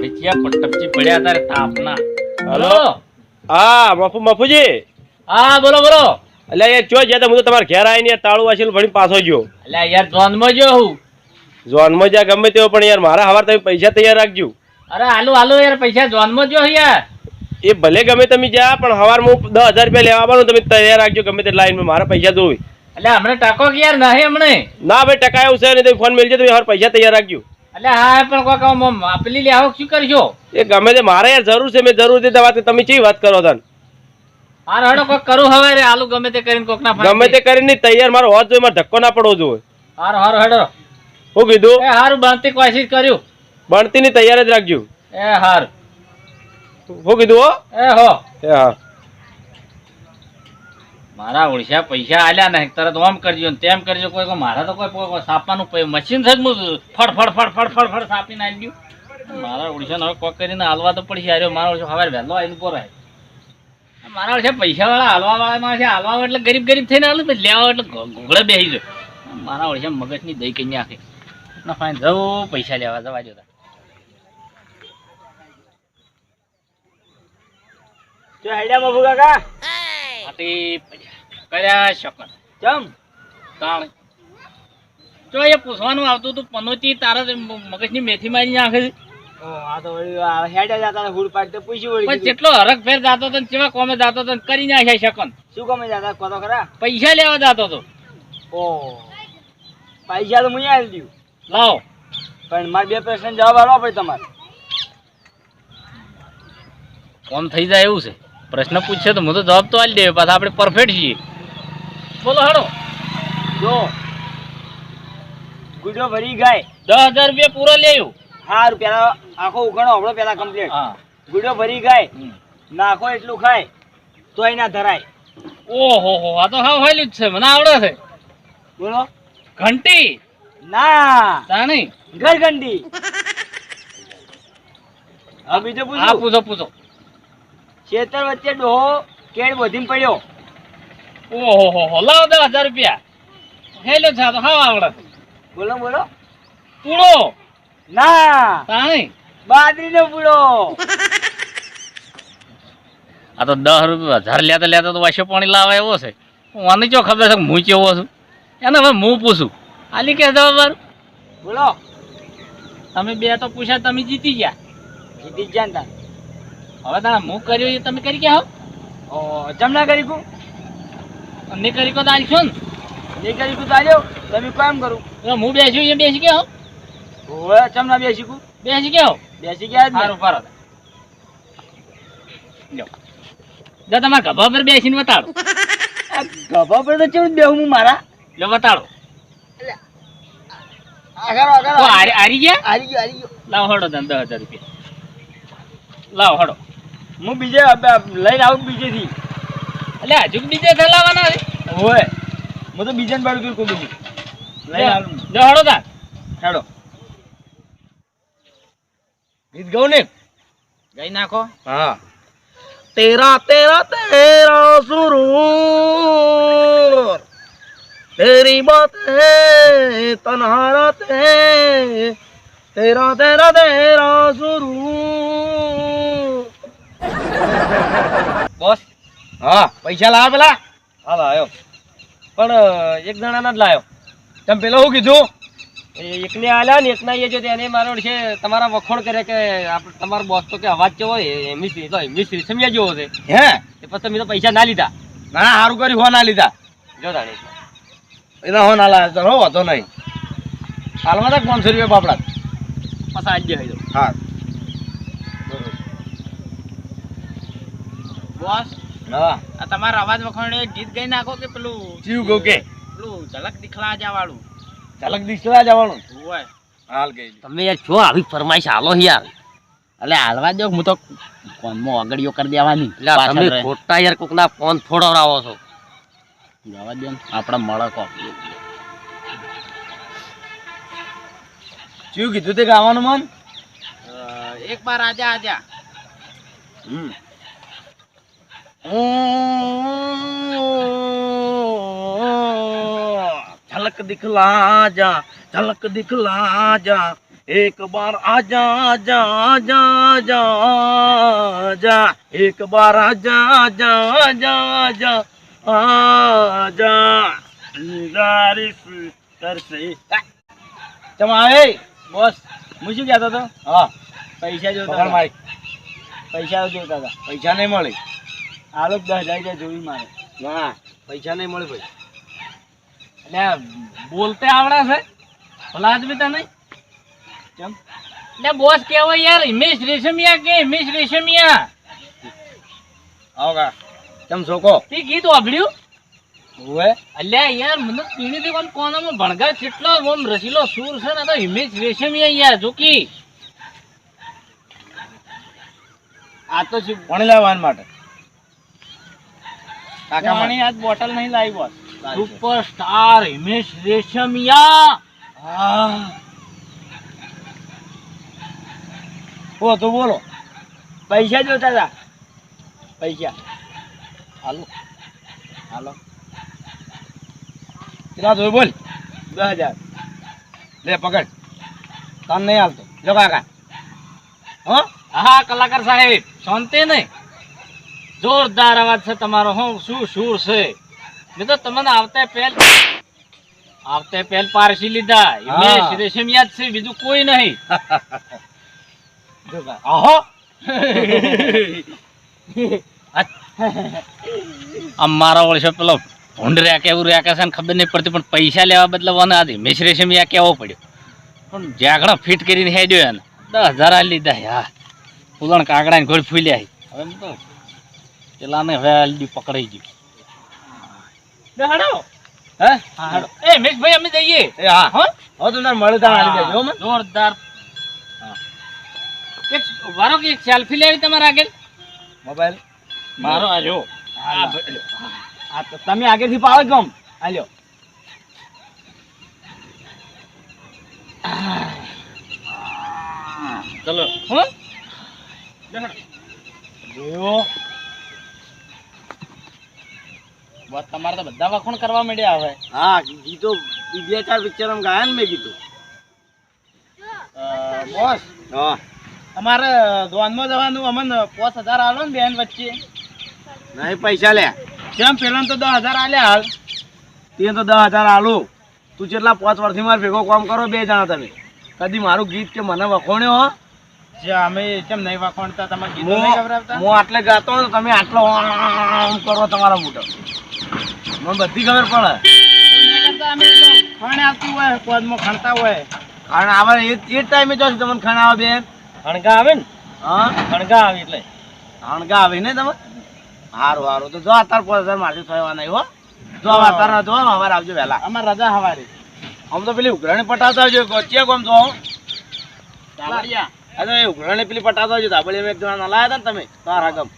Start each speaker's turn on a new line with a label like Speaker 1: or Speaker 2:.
Speaker 1: ભડીચિયા પટપચી પડ્યા તારે તાપના
Speaker 2: હલો? હા મફુ મફુજી.
Speaker 1: હા બોલો બોલો.
Speaker 2: એટલે યાર ચો જ્યાં હું તો તમારે ઘેર આવીને તાળું વાંચેલું ભણી પાછો ગયો.
Speaker 1: એટલે યાર જોનમાં જો હું.
Speaker 2: ઝોનમાં જ્યાં ગમે તેવો પણ યાર મારા હવાર તમે પૈસા તૈયાર રાખજો.
Speaker 1: અરે હાલો હાલો યાર પૈસા જોનમાં જો યાર.
Speaker 2: એ ભલે ગમે તમે જ્યાં પણ હવાર હું દસ હજાર રૂપિયા લેવા આવવાનું તમે તૈયાર રાખજો ગમે તે લાઈનમાં મારા પૈસા જોવે.
Speaker 1: એટલે હમણાં ટકો કે યાર નહીં હમણે.
Speaker 2: ના ભાઈ ટકા એવું છે નહીં તમે ફોન મેળજો તમે હવાર પૈસા તૈયાર રાખજો.
Speaker 1: એટલે હા પણ કોક આમ લે આવો શું કરજો
Speaker 2: એ ગમે તે મારે યાર જરૂર છે મેં જરૂર તો વાત તમે ચી વાત કરો તન?
Speaker 1: હાર હડો કોક કરું હવે રે આલુ ગમે તે કરીને કોક ના
Speaker 2: ગમે તે કરીને તૈયાર મારો હોત જોઈએ મારે ધક્કો ના પડવો જોઈએ.
Speaker 1: હાર હાર હડો
Speaker 2: હું કીધું?
Speaker 1: એ હારું બનતી કોશિશ કર્યું.
Speaker 2: બનતી ની તૈયાર જ રાખજો.
Speaker 1: એ હાર.
Speaker 2: હું કીધું હો?
Speaker 1: એ હો.
Speaker 2: એ હા.
Speaker 1: મારા ઓળશા પૈસા આલ્યા ને તરત ઓમ કરજો ને તેમ કરજો. કોઈ કોઈ મારા તો કોઈ સાપવાનું મશીન છે જ હું ફડ ફડ ફડ ફડ ફડ ફડ સાપીને આવી ગયું મારા ઓળશા હવે કોક કરીને હાલવા તો પડશે. આર્યો મારા ઓળશો હવે વહેલો આવીને ઊભો મારા ઓળશા પૈસા વાળા હાલવા વાળા માં છે. હાલવા એટલે ગરીબ ગરીબ થઈને આવ્યું પછી લેવા એટલે ઘોઘડે બેસી જાય. મારા ઓળશા મગજની દઈ કઈ આખી ના ફાઈન જવું પૈસા લેવા જવા જોતા
Speaker 3: જો હેડ્યા બાબુ કાકા?
Speaker 1: પડ્યા. કર્યા શકન
Speaker 3: ચમ?
Speaker 1: તાણ. જો એ પૂછવાનું આવતું હતું પનોતી તારા મગજની મેથી મારી નાખે છે. જેટલો હરખ ફેર જાતો હતો કેવા કોમે જાતો હતો કરી શકન
Speaker 3: શું જતા? ખરા?
Speaker 1: પૈસા લેવા જાતો હતો.
Speaker 3: ઓ. પૈસા તો મું આવી દઉં.
Speaker 1: લાવો.
Speaker 3: પણ મારે બે પ્રશ્ન જવાબ આપવા પડે તમારે.
Speaker 1: કોમ થઈ જાય એવું છે. પ્રશ્ન પૂછશે તો હું તો જવાબ તો આલી દે પાછા આપણે પરફેક્ટ છીએ. બોલો હડો.
Speaker 3: જો ગુડો ભરી ગાય.
Speaker 1: દસ હજાર રૂપિયા પૂરો લેયો
Speaker 3: હારું પેલા આખો ઉઘાડો હમણાં પેલા કમ્પ્લીટ ગુડો ભરી ગાય.
Speaker 1: હમ.
Speaker 3: નાખો એટલું ખાય તો ના ધરાય.
Speaker 1: ઓહો હો આ તો હા હાલ્યું જ છે. મને આવડે છે.
Speaker 3: બોલો.
Speaker 1: ઘંટી?
Speaker 3: ના.
Speaker 1: તાણી
Speaker 3: ઘર ઘંટી.
Speaker 1: હા
Speaker 3: બીજો
Speaker 1: પૂછો. પૂછો
Speaker 3: ખેતર વચ્ચે ડોહો કેળ વધીને પડ્યો.
Speaker 1: ઓહો હો હો લાવો દસ હજાર રૂપિયા. હેલો છા તો હા આવડે.
Speaker 3: બોલો બોલો.
Speaker 1: પૂળો
Speaker 3: ના.
Speaker 1: તાણી?
Speaker 3: બાદરીનો પૂળો
Speaker 1: આ તો દસ રૂપિયા હજાર લેતા લેતા તો વાસો પાણી લાવે એવો છે. મને જો ખબર છે હું કેવો છું? એને હવે હું પૂછું. આલી કે જવાબ
Speaker 3: બોલો.
Speaker 1: તમે બે તો પૂછ્યા તમે જીતી ગયા.
Speaker 3: જીતી જ જાણતા
Speaker 1: હવે તારા હું કર્યું એ તમે કરી ગયા
Speaker 3: હો? જમના કરી કુ?
Speaker 1: કરી કો તો આલશો ને?
Speaker 3: કરી કુ તો તમે કામ કરું?
Speaker 1: તો હું બેસ્યું એ બેસી ગયો? ઓય
Speaker 3: ચમ ના બેસી કુ
Speaker 1: બેસી ગયો?
Speaker 3: બેસી ગયા જ
Speaker 1: પર લ્યો. જો તમારા ગભા પર બેસીને બતાડો
Speaker 3: ગભા પર તો ચમ બેહું હું મારા?
Speaker 1: લે બતાડો હારી હારી. ગયા?
Speaker 3: હારી ગયો ગયો.
Speaker 1: લાવ હડો દસ હજાર રૂપિયા. લાવ હડો.
Speaker 3: હું બીજે લઈને આવું બીજેથી.
Speaker 1: એટલે હજુ બીજે થલાવાના છે?
Speaker 3: ઓય હું તો બીજાને બાળું કીધું કોઈ લઈ આવું.
Speaker 1: જો હડો તાર.
Speaker 3: હેડો. ગીત ગાઉં ને?
Speaker 1: ગઈ નાખો.
Speaker 3: હા. તેરા તેરા તેરા સુરૂર. તેરી બાત હે તનહારત હે તેરા તેરા તેરા સુરૂર. બોસ. હા પૈસા લાવ્યા પેલા. હા લાવ્યો પણ એક જણાના જ લાવ્યો તમે પેલો શું કીધું? એ એકને આલ્યા ને એકના એ જો એને મારો છે તમારા વખોડ કરે કે આપણે તમારો બોસ તો કે અવાજ કેવો હોય એમની તો એમની સમજ્યા જેવો છે? હે? એ પછી તમે તો પૈસા ના લીધા. ના સારું કર્યું હો ના લીધા. જો તાણે એના હો ના લાવ્યા હો વાંધો નહીં. હાલમાં તો પાંચસો રૂપિયા બાપડા. પછી આજે જાય હા.
Speaker 1: બોસ આ તમારો અવાજ વખોડે ગીત ગઈ નાખો કે પેલું
Speaker 3: જીવ ગો કે?
Speaker 1: પેલું ઝલક દિખલા જવાળું.
Speaker 3: ઝલક દિખલા જવાળું?
Speaker 1: હોય.
Speaker 3: હાલ ગઈ.
Speaker 1: તમે યાર છો આવી ફરમાઈશ હાલો યાર. એટલે હાલવા દો હું તો ફોનમાં અગડીઓ કરી દેવાની.
Speaker 3: તમે ખોટા યાર કોકના ફોન ફોડવરાવો છો.
Speaker 1: જવા દો આપણે મળે કો
Speaker 3: શું કીધું તે ગાવાનું મન?
Speaker 1: એક બાર આજા આજા.
Speaker 3: હમ. झलक दिखला जा झलक दिखला जा
Speaker 2: એક બાર આજા આજા આજા આજા આજા એક બાર આજા આજા આજા આજા આજા ગારીસ કરશે
Speaker 3: ચમ આવે
Speaker 1: બોસ હું શું કહેતો હતો
Speaker 3: હા
Speaker 1: પૈસા જોતા
Speaker 3: પકડ
Speaker 1: હતા.
Speaker 3: મારી
Speaker 1: પૈસા જોતા હતા
Speaker 3: પૈસા નહીં મળે
Speaker 1: આલો દસ હજાર જોઈ મારે.
Speaker 3: ના પૈસા નહીં મળે ભાઈ.
Speaker 1: એટલે બોલતે આવડા છે? ભલા આદમી તને કેમ? એટલે બોસ કેવો યાર હિમેશ રેશમિયા કે હિમેશ રેશમિયા?
Speaker 3: આવો કા તમ છોકો
Speaker 1: તે ગીત વાપર્યું?
Speaker 3: ઓવે
Speaker 1: અલ્યા યાર મને પીણી કોણ કોનામાં ભણગા કેટલો ઓમ રસીલો સૂર છે ને તો હિમેશ રેશમિયા યાર જોકી આ તો શું
Speaker 3: પાણી લાવવા માટે.
Speaker 1: પાણી આજ બોટલ નહીં લાવી બોસ. સુપરસ્ટાર હિમેશ રેશમિયા.
Speaker 3: ઓ તો બોલો.
Speaker 1: પૈસા જોતા હતા પૈસા. હાલો. હાલો.
Speaker 3: કેટલા જોયું બોલ. દસ હજાર. લે પકડ. તને નહીં હાલતો. જો કાકા. હા?
Speaker 1: હા કલાકાર સાહેબ. શાંતિ નહીં. જોરદાર અવાજ છે તમારો. હું શું શું છે? મેં તો તમને આવતા પહેલ આવતા પહેલ પારસી લીધા.
Speaker 3: હા.
Speaker 1: રેશમિયા છે બીજું કોઈ નહીં.
Speaker 3: જો કાકા
Speaker 1: આહો ઓળશે પેલો ભૂંડ રહ્યા કેવું રહ્યા કે છે ખબર નહીં પડતી પણ પૈસા લેવા બદલે વન આ હિમેશ રેશમિયા કેવો પડ્યો. પણ જ્યાં ફિટ કરીને હેડ્યો એને. દસ હજાર લીધા. યાર ફૂલણ કાગડા ને ઘોડ ફૂલ્યા હવે પેલાને વેલડી પકડાઈ ગયું. બેહાડો હે? હાડો. એ મેશભાઈ અમે જઈએ.
Speaker 3: એ હા.
Speaker 1: હો?
Speaker 3: હવે તો તારે મળે તારે હો
Speaker 1: જોરદાર. એક વારો કે એક સેલ્ફી લેવી તમારા આગળ?
Speaker 3: મોબાઈલ?
Speaker 1: મારો આજો
Speaker 3: આ તો તમે આગળથી પાડો ગમ આલ્યો
Speaker 1: ચલો. હો?
Speaker 3: જોયો
Speaker 1: બસ તમારે તો બધા વખણ કરવા માંડ્યા હવે.
Speaker 3: હા ગીતો બે ચાર પિક્ચર ગાયા ને મેં ગીતો
Speaker 1: બોસ
Speaker 3: હા.
Speaker 1: અમારે ધોનમાં જવાનું અમને પાંચ હજાર આલો ને બેન વચ્ચે.
Speaker 3: નહીં પૈસા લે.
Speaker 1: કેમ? પેલા તો દસ હજાર આલ્યા હાલ.
Speaker 3: તે તો દસ હજાર આલુ. તું જેટલા પાંચ વર્ષથી મારે ભેગો કામ કરો બે જણા તમે. કદી મારું ગીત કે મને વખોણ્યો હો.
Speaker 1: જે અમે કેમ નહીં વખોણતા? તમારે ગીત નહીં
Speaker 3: હું આટલે ગાતો તમે આટલો કરો તમારા મોઢો. મને બધી ખબર પડે.
Speaker 1: ખણ આવતી હોય પદમાં ખણતા હોય.
Speaker 3: કારણ આવે એ જ ટાઈમે જો તમને ખાણ આવે બેન.
Speaker 1: ખણકા આવે ને?
Speaker 3: હા?
Speaker 1: ખણકા આવે એટલે.
Speaker 3: ખણગા આવે ને તમે? સારું સારું તો જો અત્યારે પાંચ હજાર મારથી થવાના નહીં હો. જો અત્યારે જો અમારે આવજો વહેલા.
Speaker 1: અમારે રજા હવારે.
Speaker 3: આમ તો પેલી ઉઘરાણી પટાવતા આવજો. ગોચિયા કોમ છો
Speaker 1: ચાવડિયા
Speaker 3: અરે ઉઘરાણી પેલી પટાવતા આવજો. ધાબળી એક જણા લાયા હતા ને તમે? તારા ગમ.